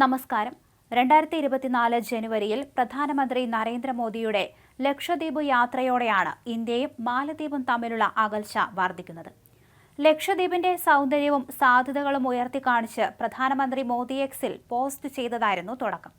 നമസ്കാരം. രണ്ടായിരത്തി ഇരുപത്തിനാല് ജനുവരിയിൽ പ്രധാനമന്ത്രി നരേന്ദ്രമോദിയുടെ ലക്ഷദ്വീപ് യാത്രയോടെയാണ് ഇന്ത്യയും മാലദ്വീപും തമ്മിലുള്ള അകൽച്ച വർദ്ധിക്കുന്നത്. ലക്ഷദ്വീപിന്റെ സൗന്ദര്യവും സാധ്യതകളും ഉയർത്തിക്കാണിച്ച് പ്രധാനമന്ത്രി മോദി എക്സിൽ പോസ്റ്റ് ചെയ്തതായിരുന്നു തുടക്കം.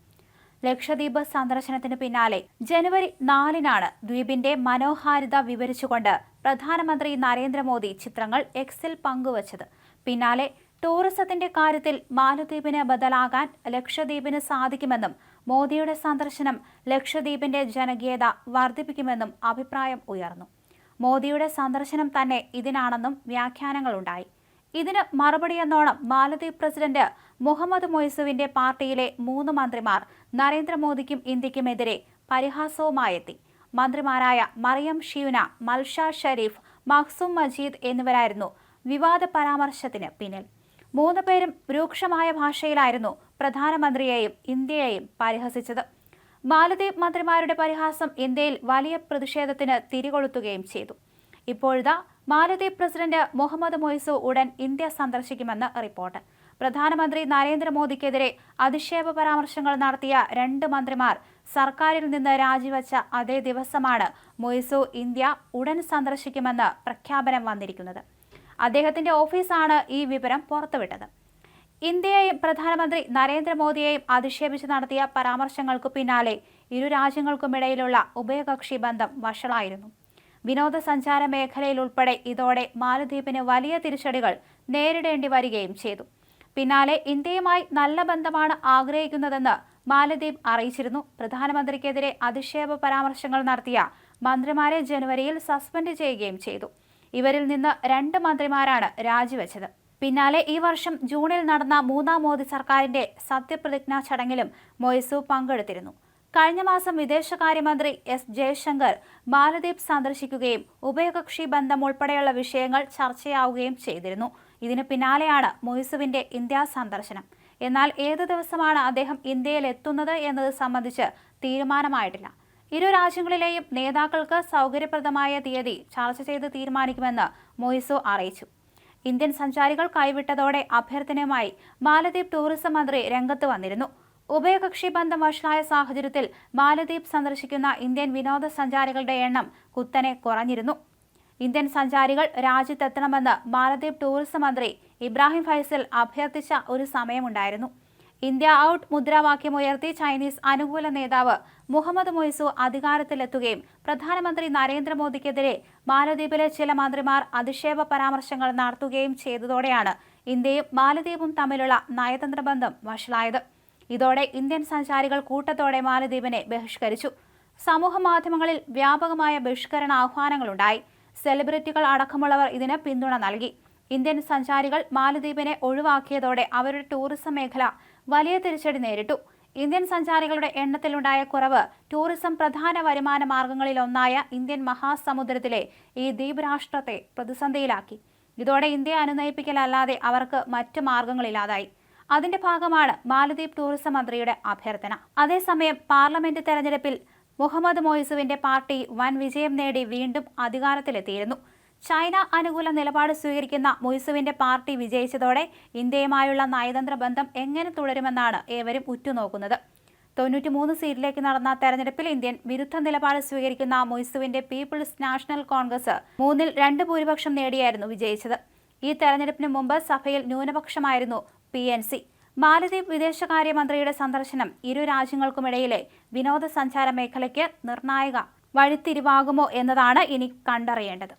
ലക്ഷദ്വീപ് സന്ദർശനത്തിന് പിന്നാലെ ജനുവരി നാലിനാണ് ദ്വീപിന്റെ മനോഹാരിത വിവരിച്ചുകൊണ്ട് പ്രധാനമന്ത്രി നരേന്ദ്രമോദി ചിത്രങ്ങൾ എക്സിൽ പങ്കുവച്ചത്. പിന്നാലെ ടൂറിസത്തിന്റെ കാര്യത്തിൽ മാലദ്വീപിന് ബദലാകാൻ ലക്ഷദ്വീപിന് സാധിക്കുമെന്നും മോദിയുടെ സന്ദർശനം ലക്ഷദ്വീപിന്റെ ജനകീയത വർദ്ധിപ്പിക്കുമെന്നും അഭിപ്രായം ഉയർന്നു. മോദിയുടെ സന്ദർശനം തന്നെ ഇതിനാണെന്നും വ്യാഖ്യാനങ്ങളുണ്ടായി. ഇതിന് മറുപടിയെന്നോണം മാലദ്വീപ് പ്രസിഡന്റ് മുഹമ്മദ് മൊയ്സുവിന്റെ പാർട്ടിയിലെ മൂന്ന് മന്ത്രിമാർ നരേന്ദ്രമോദിക്കും ഇന്ത്യക്കുമെതിരെ പരിഹാസവുമായെത്തി. മന്ത്രിമാരായ മറിയം ഷീന മൽഷ ഷരീഫ് മഖ്സും മജീദ് എന്നിവരായിരുന്നു വിവാദ പരാമർശത്തിന് പിന്നിൽ. മൂന്ന് പേരും രൂക്ഷമായ ഭാഷയിലായിരുന്നു പ്രധാനമന്ത്രിയെയും ഇന്ത്യയെയും പരിഹസിച്ചത്. മാലദ്വീപ് മന്ത്രിമാരുടെ പരിഹാസം ഇന്ത്യയിൽ വലിയ പ്രതിഷേധത്തിന് തിരികൊളുത്തുകയും ചെയ്തു. ഇപ്പോഴത്തെ മാലദ്വീപ് പ്രസിഡന്റ് മുഹമ്മദ് മൊയ്സു ഉടൻ ഇന്ത്യ സന്ദർശിക്കുമെന്ന് റിപ്പോർട്ട്. പ്രധാനമന്ത്രി നരേന്ദ്രമോദിക്കെതിരെ അധിക്ഷേപ പരാമർശങ്ങൾ നടത്തിയ രണ്ട് മന്ത്രിമാർ സർക്കാരിൽ നിന്ന് രാജിവെച്ച അതേ ദിവസമാണ് മൊയ്സു ഇന്ത്യ ഉടൻ സന്ദർശിക്കുമെന്ന് പ്രഖ്യാപനം വന്നിരിക്കുന്നത്. അദ്ദേഹത്തിന്റെ ഓഫീസാണ് ഈ വിവരം പുറത്തുവിട്ടത്. ഇന്ത്യയെയും പ്രധാനമന്ത്രി നരേന്ദ്രമോദിയെയും അധിക്ഷേപിച്ച് നടത്തിയ പരാമർശങ്ങൾക്കു പിന്നാലെ ഇരു രാജ്യങ്ങൾക്കുമിടയിലുള്ള ഉഭയകക്ഷി ബന്ധം വഷളായിരുന്നു. വിനോദസഞ്ചാര മേഖലയിൽ ഉൾപ്പെടെ ഇതോടെ മാലദ്വീപിന് വലിയ തിരിച്ചടികൾ നേരിടേണ്ടി വരികയും ചെയ്തു. പിന്നാലെ ഇന്ത്യയുമായി നല്ല ബന്ധമാണ് ആഗ്രഹിക്കുന്നതെന്ന് മാലദ്വീപ് അറിയിച്ചിരുന്നു. പ്രധാനമന്ത്രിക്കെതിരെ അധിക്ഷേപ പരാമർശങ്ങൾ നടത്തിയ മന്ത്രിമാരെ ജനുവരിയിൽ സസ്പെൻഡ് ചെയ്യുകയും ചെയ്തു. ഇവരിൽ നിന്ന് രണ്ട് മന്ത്രിമാരാണ് രാജിവെച്ചത്. പിന്നാലെ ഈ വർഷം ജൂണിൽ നടന്ന മൂന്നാം മോദി സർക്കാരിന്റെ സത്യപ്രതിജ്ഞാ ചടങ്ങിലും മൊയ്സു പങ്കെടുത്തിരുന്നു. കഴിഞ്ഞ മാസം വിദേശകാര്യമന്ത്രി എസ് ജയശങ്കർ മാലദ്വീപ് സന്ദർശിക്കുകയും ഉഭയകക്ഷി ബന്ധം ഉൾപ്പെടെയുള്ള വിഷയങ്ങൾ ചർച്ചയാവുകയും ചെയ്തിരുന്നു. ഇതിന് പിന്നാലെയാണ് മൊയ്സുവിന്റെ ഇന്ത്യ സന്ദർശനം. എന്നാൽ ഏത് ദിവസമാണ് അദ്ദേഹം ഇന്ത്യയിൽ എത്തുന്നത് എന്നത് സംബന്ധിച്ച് തീരുമാനമായിട്ടില്ല. ഇരു രാജ്യങ്ങളിലെയും നേതാക്കൾക്ക് സൗകര്യപ്രദമായ തീയതി ചർച്ച ചെയ്ത് തീരുമാനിക്കുമെന്ന് മൊയ്സു അറിയിച്ചു. ഇന്ത്യൻ സഞ്ചാരികൾ കൈവിട്ടതോടെ അഭ്യർത്ഥനയുമായി മാലദ്വീപ് ടൂറിസം മന്ത്രി രംഗത്ത് വന്നിരുന്നു. ഉഭയകക്ഷി ബന്ധം വഷളായ സാഹചര്യത്തിൽ മാലദ്വീപ് സന്ദർശിക്കുന്ന ഇന്ത്യൻ വിനോദസഞ്ചാരികളുടെ എണ്ണം കുത്തനെ കുറഞ്ഞിരുന്നു. ഇന്ത്യൻ സഞ്ചാരികൾ രാജ്യത്തെത്തണമെന്ന് മാലദ്വീപ് ടൂറിസം മന്ത്രി ഇബ്രാഹിം ഫൈസൽ അഭ്യർത്ഥിച്ച ഒരു സമയമുണ്ടായിരുന്നു. ഇന്ത്യ ഔട്ട് മുദ്രാവാക്യമുയർത്തി ചൈനീസ് അനുകൂല നേതാവ് മുഹമ്മദ് മൊയ്സു അധികാരത്തിലെത്തുകയും പ്രധാനമന്ത്രി നരേന്ദ്രമോദിക്കെതിരെ മാലദ്വീപിലെ ചില മന്ത്രിമാർ അധിക്ഷേപ പരാമർശങ്ങൾ നടത്തുകയും ചെയ്തതോടെയാണ് ഇന്ത്യയും മാലദ്വീപും തമ്മിലുള്ള നയതന്ത്ര ബന്ധം വഷളായത്. ഇതോടെ ഇന്ത്യൻ സഞ്ചാരികൾ കൂട്ടത്തോടെ മാലദ്വീപിനെ ബഹിഷ്കരിച്ചു. സമൂഹ മാധ്യമങ്ങളിൽ വ്യാപകമായ ബഹിഷ്കരണ ആഹ്വാനങ്ങളുണ്ടായി. സെലിബ്രിറ്റികൾ അടക്കമുള്ളവർ ഇതിന് പിന്തുണ നൽകി. ഇന്ത്യൻ സഞ്ചാരികൾ മാലദ്വീപിനെ ഒഴിവാക്കിയതോടെ അവരുടെ ടൂറിസം മേഖല വലിയ തിരിച്ചടി നേരിട്ടു. ഇന്ത്യൻ സഞ്ചാരികളുടെ എണ്ണത്തിലുണ്ടായ കുറവ് ടൂറിസം പ്രധാന വരുമാന മാർഗങ്ങളിലൊന്നായ ഇന്ത്യൻ മഹാസമുദ്രത്തിലെ ഈ ദ്വീപ് രാഷ്ട്രത്തെ പ്രതിസന്ധിയിലാക്കി. ഇതോടെ ഇന്ത്യയെ അനുനയിപ്പിക്കലല്ലാതെ അവർക്ക് മറ്റ് മാർഗങ്ങളില്ലാതായി. അതിന്റെ ഭാഗമാണ് മാലദ്വീപ് ടൂറിസം മന്ത്രിയുടെ അഭ്യർത്ഥന. അതേസമയം പാർലമെന്റ് തെരഞ്ഞെടുപ്പിൽ മുഹമ്മദ് മൊയ്സുവിന്റെ പാർട്ടി വൻ വിജയം നേടി വീണ്ടും അധികാരത്തിലെത്തിയിരുന്നു. ചൈന അനുകൂല നിലപാട് സ്വീകരിക്കുന്ന മൊയ്സുവിന്റെ പാർട്ടി വിജയിച്ചതോടെ ഇന്ത്യയുമായുള്ള നയതന്ത്ര ബന്ധം എങ്ങനെ തുടരുമെന്നാണ് ഏവരും ഉറ്റുനോക്കുന്നത്. തൊണ്ണൂറ്റിമൂന്ന് സീറ്റിലേക്ക് നടന്ന തെരഞ്ഞെടുപ്പിൽ ഇന്ത്യൻ വിരുദ്ധ നിലപാട് സ്വീകരിക്കുന്ന മൊയ്സുവിന്റെ പീപ്പിൾസ് നാഷണൽ കോൺഗ്രസ് മൂന്നിൽ രണ്ട് ഭൂരിപക്ഷം നേടിയായിരുന്നു വിജയിച്ചത്. ഈ തെരഞ്ഞെടുപ്പിന് മുമ്പ് സഭയിൽ ന്യൂനപക്ഷമായിരുന്നു പി എൻ സി. മാലദ്വീപ് വിദേശകാര്യമന്ത്രിയുടെ സന്ദർശനം ഇരു രാജ്യങ്ങൾക്കുമിടയിലെ വിനോദസഞ്ചാര മേഖലയ്ക്ക് നിർണായക വഴിത്തിരിവാകുമോ എന്നതാണ് ഇനി കണ്ടറിയേണ്ടത്.